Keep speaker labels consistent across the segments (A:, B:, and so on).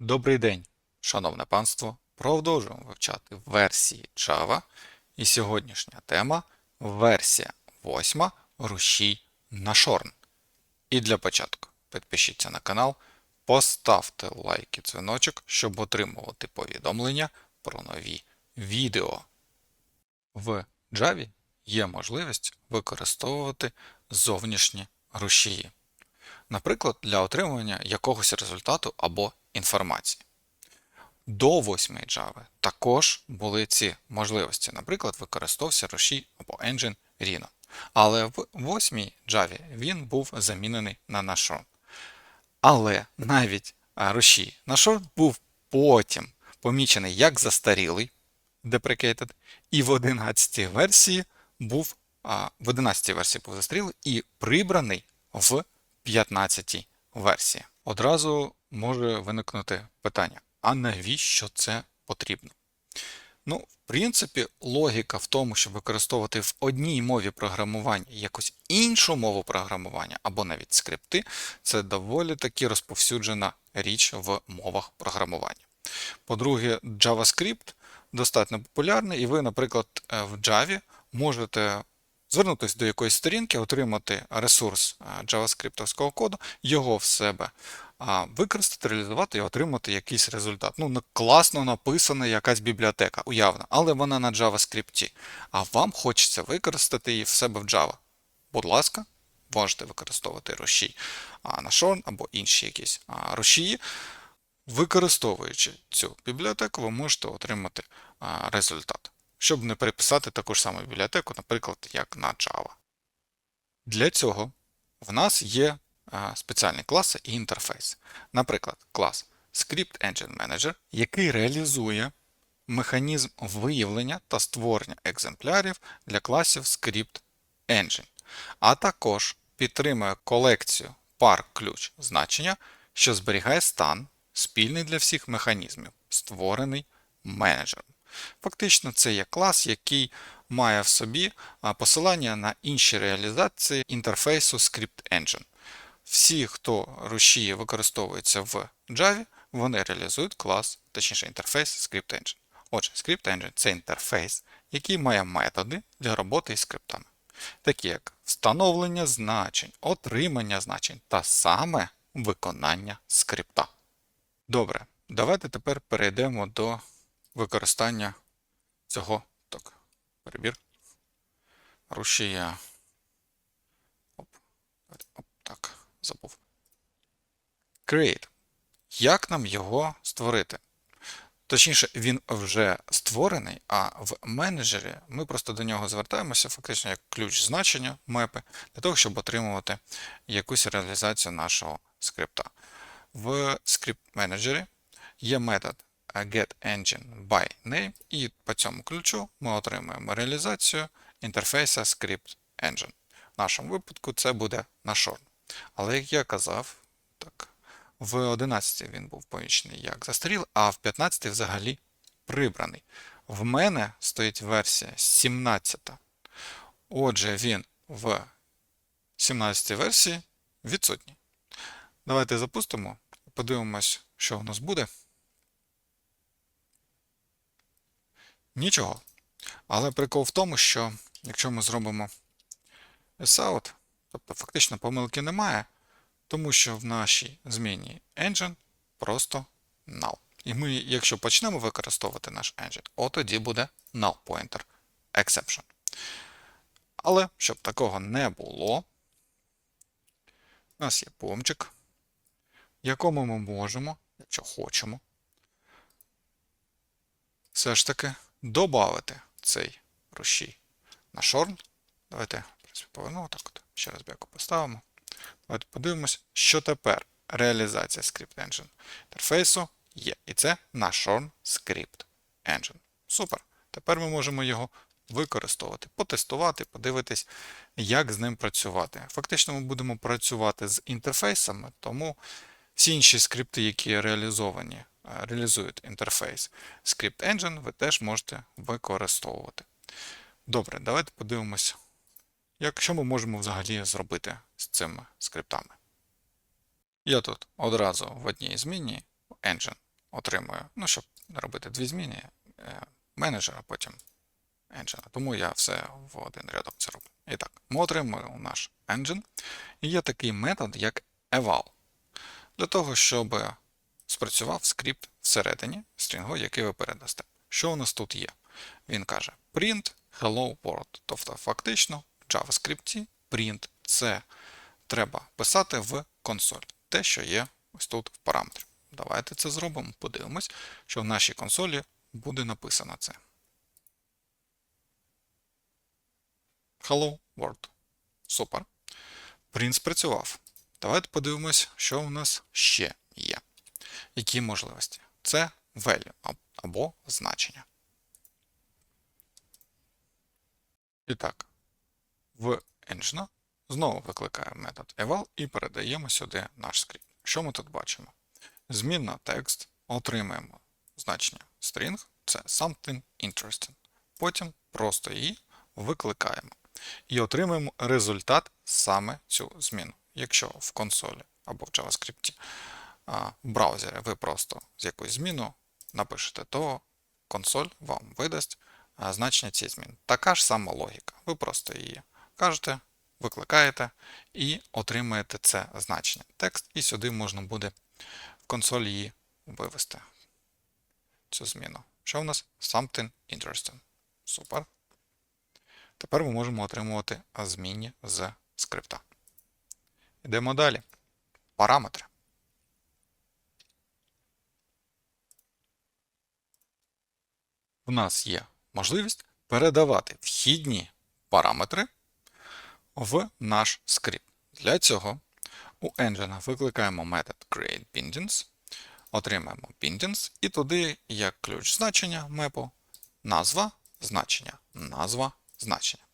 A: Добрий день, шановне панство. Продовжуємо вивчати версії Java. І сьогоднішня тема версія 8 рушій на шорн. І для початку підпишіться на канал, поставте лайк і дзвіночок, щоб отримувати повідомлення про нові відео. В Java є можливість використовувати зовнішні рушії наприклад, для отримання якогось результату або інформації. До 8 Java також були ці можливості, наприклад, використовувався рушій або engine Rhino. Але в 8 Java він був замінений на Nashorn. Але навіть а, рушій Nashorn був потім помічений як застарілий deprecated, і в 11 версії був в 11 версії був застарілий і прибраний в 15 версії. Одразу може виникнути питання: а навіщо це потрібно? Ну, в принципі, логіка в тому, щоб використовувати в одній мові програмування якусь іншу мову програмування або навіть скрипти, це доволі таки розповсюджена річ в мовах програмування. По-друге, JavaScript достатньо популярний, і ви, наприклад, е, в Java можете звернутися до якоїсь сторінки, отримати ресурс JavaScript коду, його в себе використати, реалізувати і отримати якийсь результат. Ну, класно написана якась бібліотека, уявна, але вона на JavaScript. А вам хочеться використати її в себе в Java. Будь ласка, можете використовувати рушій на Shorn або інші якісь рушії. Використовуючи цю бібліотеку, ви можете отримати результат щоб не переписати таку ж саму бібліотеку, наприклад, як на Java. Для цього в нас є спеціальні класи і інтерфейс. Наприклад, клас Script Engine Manager, який реалізує механізм виявлення та створення екземплярів для класів Script Engine, а також підтримує колекцію пар ключ значення, що зберігає стан, спільний для всіх механізмів, створений менеджером. Фактично, це є клас, який має в собі посилання на інші реалізації інтерфейсу Script Engine. Всі, хто рушії використовуються в Java, вони реалізують клас, точніше інтерфейс Script Engine. Отже, Script Engine це інтерфейс, який має методи для роботи із скриптами, такі як встановлення значень, отримання значень та саме виконання скрипта. Добре, давайте тепер перейдемо до використання цього так, перебір. Рушія. Забув. Create. Як нам його створити? Точніше, він вже створений, а в менеджері ми просто до нього звертаємося, фактично як ключ значення мепи, для того, щоб отримувати якусь реалізацію нашого скрипта. В скрипт менеджері є метод getEngine by name, і по цьому ключу ми отримаємо реалізацію інтерфейса Script Engine. В нашому випадку це буде Nashorn. Але як я казав, так, в 11 він був помічений як застарілий, а в 15 взагалі прибраний. В мене стоїть версія 17. Отже, він в 17 версії відсутній. Давайте запустимо подивимось, що у нас буде. Нічого. Але прикол в тому, що якщо ми зробимо sout, тобто фактично помилки немає, тому що в нашій зміні engine просто null. І ми, якщо почнемо використовувати наш engine, от тоді буде null pointer exception. Але щоб такого не було, у нас є помчик, в якому ми можемо, якщо хочемо, все ж таки додати цей рушій на шорн. Давайте повернемо так. Ще раз беку поставимо. Давайте подивимось, що тепер реалізація Script Engine інтерфейсу є. І це наш Shorn Script Engine. Супер. Тепер ми можемо його використовувати, потестувати, подивитись, як з ним працювати. Фактично, ми будемо працювати з інтерфейсами, тому всі інші скрипти, які реалізовані реалізують інтерфейс Script Engine, ви теж можете використовувати. Добре, давайте подивимось, як, що ми можемо взагалі зробити з цими скриптами. Я тут одразу в одній зміні Engine отримую, ну, щоб робити дві зміни, е, менеджера, потім engine. Тому я все в один рядок це роблю. І так, ми отримуємо наш engine. І є такий метод, як eval. Для того, щоб спрацював скрипт всередині стрінгу, який ви передасте. Що у нас тут є? Він каже print hello world. Тобто, фактично, JavaScript print це треба писати в консоль. Те, що є ось тут в параметрі. Давайте це зробимо, подивимось, що в нашій консолі буде написано це. Hello World. Супер. Print спрацював. Давайте подивимось, що у нас ще є. Які можливості? Це value або значення. І так, в engine знову викликаємо метод eval і передаємо сюди наш скрипт. Що ми тут бачимо? Змінна текст, отримаємо значення string, це something interesting. Потім просто її викликаємо. І отримаємо результат саме цю зміну. Якщо в консолі або в JavaScript в браузері ви просто з якусь зміну напишете, то консоль вам видасть значення цієї зміни. Така ж сама логіка. Ви просто її кажете, викликаєте і отримаєте це значення. Текст, і сюди можна буде в консоль її вивести. Цю зміну. Що в нас? Something interesting. Супер. Тепер ми можемо отримувати змінні з скрипта. Йдемо далі. Параметри. В нас є можливість передавати вхідні параметри в наш скрипт. Для цього у engine викликаємо метод createBindings, отримаємо bindings і туди як ключ значення мепу, назва, значення, назва, значення.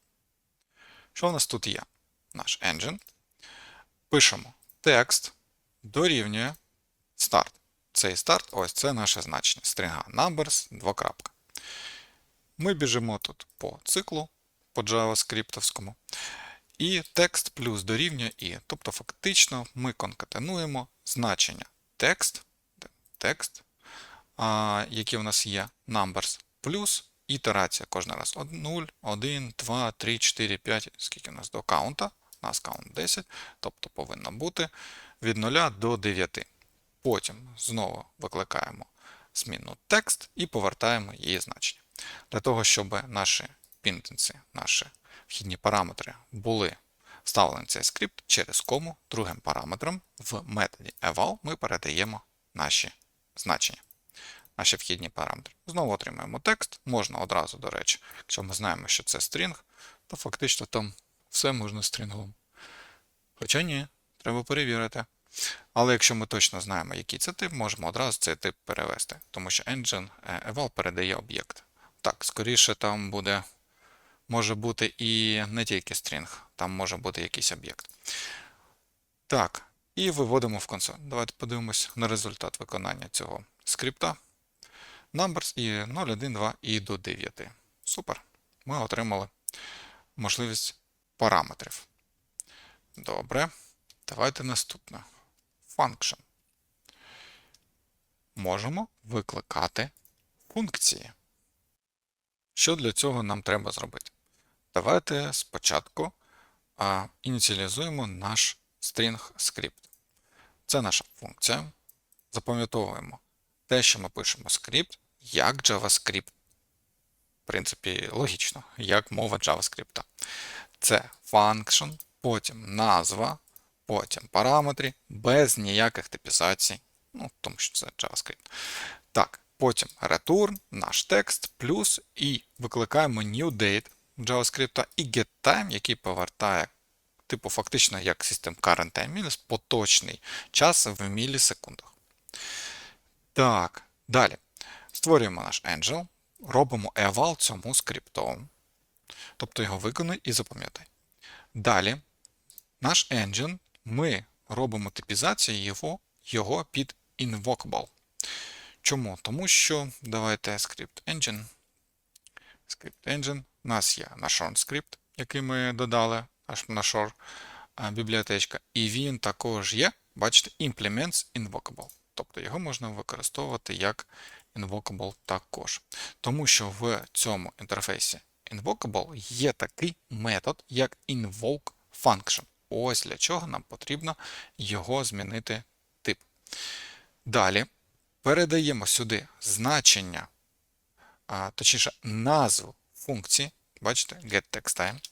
A: Що в нас тут є? Наш engine. Пишемо текст дорівнює старт. Цей старт, ось це наше значення. Стрінга numbers, двокрапка. Ми біжимо тут по циклу, по JavaScript. І текст плюс дорівнює і. Тобто, фактично, ми конкатенуємо значення текст, текст, а, які у нас є numbers, плюс ітерація кожен раз 0, 1, 2, 3, 4, 5, скільки у нас до каунта. У нас каунт 10, тобто повинно бути від 0 до 9. Потім знову викликаємо змінну текст і повертаємо її значення. Для того, щоб наші пінтенси, наші вхідні параметри були вставлені в цей скрипт через кому другим параметром в методі eval ми передаємо наші значення, наші вхідні параметри. Знову отримаємо текст. Можна одразу, до речі, якщо ми знаємо, що це стрінг, то фактично там все можна стрінговим. Хоча ні, треба перевірити. Але якщо ми точно знаємо, який це тип, можемо одразу цей тип перевести, тому що engine eval передає об'єкт. Так, скоріше там буде, може бути і не тільки стрінг, там може бути якийсь об'єкт. Так, і виводимо в консоль. Давайте подивимось на результат виконання цього скрипта. Numbers і 0, 1, 2 і до 9. Супер. Ми отримали можливість параметрів. Добре. Давайте наступне. Function. Можемо викликати функції. Що для цього нам треба зробити? Давайте спочатку ініціалізуємо наш string script. Це наша функція. Запам'ятовуємо те, що ми пишемо скрипт, як JavaScript. В принципі, логічно, як мова JavaScript. Це function, потім назва, потім параметри, без ніяких типізацій. Ну, тому що це JavaScript. Так, Потім return, наш текст, плюс і викликаємо new date JavaScript і getTime, який повертає, типу, фактично, як System Current Time minus, поточний час в мілісекундах. Так, далі. Створюємо наш Angel, робимо eval цьому скрипту. Тобто його виконуй і запам'ятай. Далі, наш engine, ми робимо типізацію його, його під invocable. Чому? Тому що давайте script engine. Script engine. У нас є наш скрипт, який ми додали, аж нашор бібліотечка. І він також є, бачите, implements invocable. Тобто його можна використовувати як invocable також. Тому що в цьому інтерфейсі invocable є такий метод, як invoke function. Ось для чого нам потрібно його змінити тип. Далі передаємо сюди значення, а, точніше, назву функції. Бачите, getTextTime.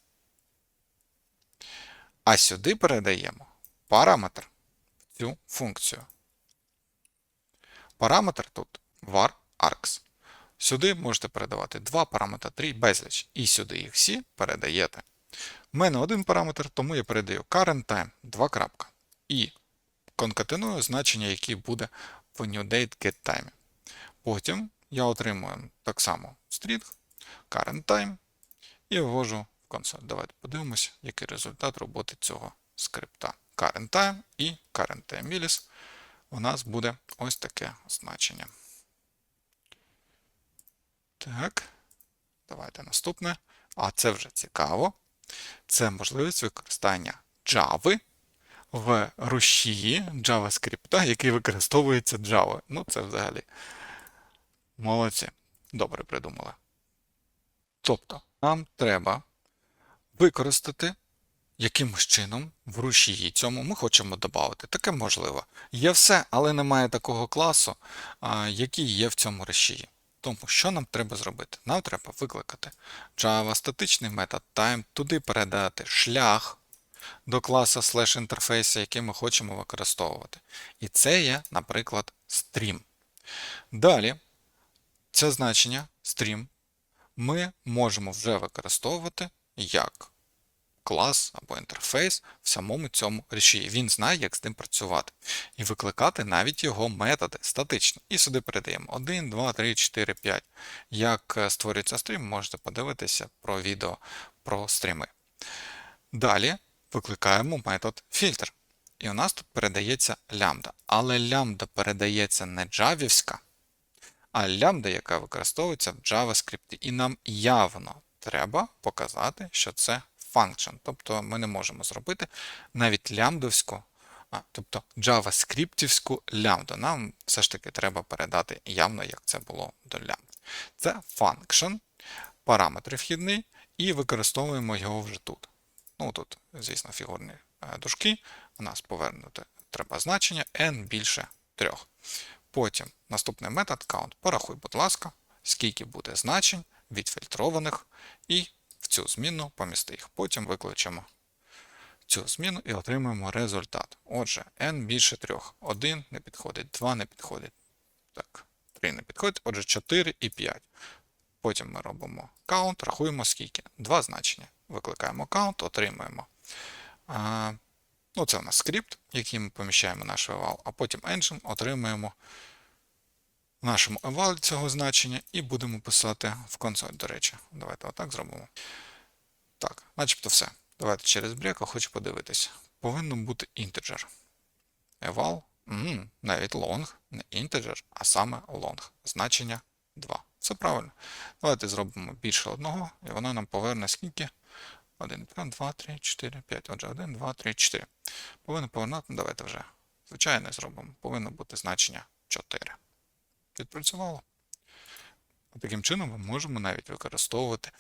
A: А сюди передаємо параметр в цю функцію. Параметр тут var args. Сюди можете передавати два параметри, три безліч. І сюди їх всі передаєте. У мене один параметр, тому я передаю current time 2 крапка. І конкатеную значення, яке буде в newDateGetTime. Потім я отримую так само string current time і ввожу в консоль. Давайте подивимося, який результат роботи цього скрипта. Current time і current time millis у нас буде ось таке значення. Так, давайте наступне. А це вже цікаво. Це можливість використання Java в рушії JavaScript, який використовується Java. Ну, це взагалі молодці. Добре придумали. Тобто, нам треба використати якимось чином в рушії цьому ми хочемо додати. Таке можливо. Є все, але немає такого класу, який є в цьому рушії. Тому що нам треба зробити? Нам треба викликати Java статичний метод time, туди передати шлях до класу slash інтерфейсу, який ми хочемо використовувати. І це є, наприклад, stream. Далі, це значення stream ми можемо вже використовувати як клас або інтерфейс в самому цьому ріші. Він знає, як з ним працювати. І викликати навіть його методи статично. І сюди передаємо 1, 2, 3, 4, 5. Як е, створюється стрім, можете подивитися про відео про стріми. Далі викликаємо метод фільтр. І у нас тут передається лямбда. Але лямбда передається не джавівська, а лямбда, яка використовується в JavaScript. І нам явно треба показати, що це function. Тобто ми не можемо зробити навіть лямбдовську, а, тобто JavaScriptівську лямбду. Нам все ж таки треба передати явно, як це було до лямбд. Це function, параметр вхідний, і використовуємо його вже тут. Ну, тут, звісно, фігурні е, дужки. У нас повернути треба значення n більше 3. Потім наступний метод count. Порахуй, будь ласка, скільки буде значень відфільтрованих, і в цю зміну помісти їх. Потім викличемо цю зміну і отримаємо результат. Отже, n більше 3. 1 не підходить, 2 не підходить. Так, 3 не підходить, отже, 4 і 5. Потім ми робимо count, рахуємо скільки. Два значення. Викликаємо count, отримуємо. Ну, Це у нас скрипт, який ми поміщаємо наш eval, а потім engine отримуємо в нашому eval цього значення і будемо писати в консоль, до речі. Давайте отак зробимо. Так, начебто все. Давайте через брека хочу подивитися. Повинно бути integer. Eval, угу, навіть long, не integer, а саме long. Значення 2. Все правильно. Давайте зробимо більше одного, і воно нам поверне скільки? 1, 2, 3, 4, 5. Отже, 1, 2, 3, 4. Повинно повернути, ну, давайте вже. Звичайно, зробимо. Повинно бути значення 4. Відпрацювало. Таким чином, ми можемо навіть використовувати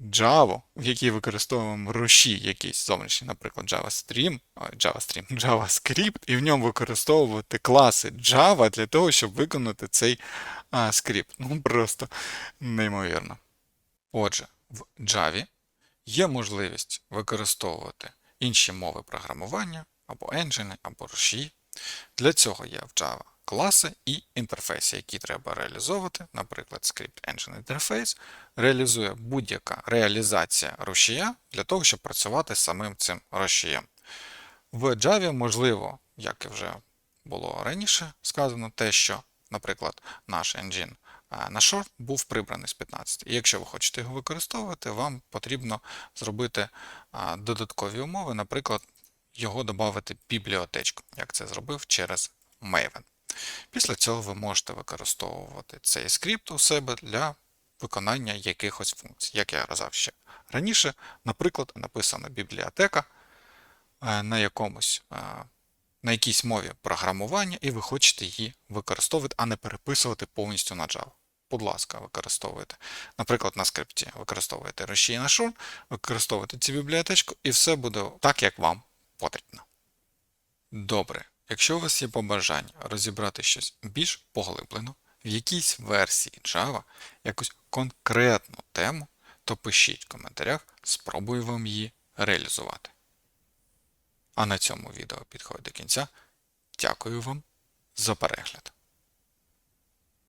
A: Java, в якій використовуємо руші якийсь зовнішній, наприклад, JavaStream, JavaStream, JavaScript, і в ньому використовувати класи Java для того, щоб виконати цей а, скрипт. Ну, просто неймовірно. Отже, в Java є можливість використовувати інші мови програмування, або енджини, або руші. Для цього є в Java класи і інтерфейси, які треба реалізовувати. Наприклад, Script Engine Interface реалізує будь-яка реалізація рушія для того, щоб працювати з самим цим рушієм. В Java можливо, як і вже було раніше сказано, те, що, наприклад, наш engine на short був прибраний з 15. І якщо ви хочете його використовувати, вам потрібно зробити додаткові умови, наприклад, його додати бібліотечку, як це зробив через Maven. Після цього ви можете використовувати цей скрипт у себе для виконання якихось функцій. Як я казав ще раніше, наприклад, написана бібліотека е, на якомусь е, на якійсь мові програмування і ви хочете її використовувати, а не переписувати повністю на Java. Будь ласка, використовуйте. Наприклад, на скрипті використовуєте Rushi на Shore, використовуєте цю бібліотечку, і все буде так, як вам потрібно. Добре, якщо у вас є побажання розібрати щось більш поглиблено, в якійсь версії Java, якусь конкретну тему, то пишіть в коментарях, спробую вам її реалізувати. А на цьому відео підходить до кінця. Дякую вам за перегляд.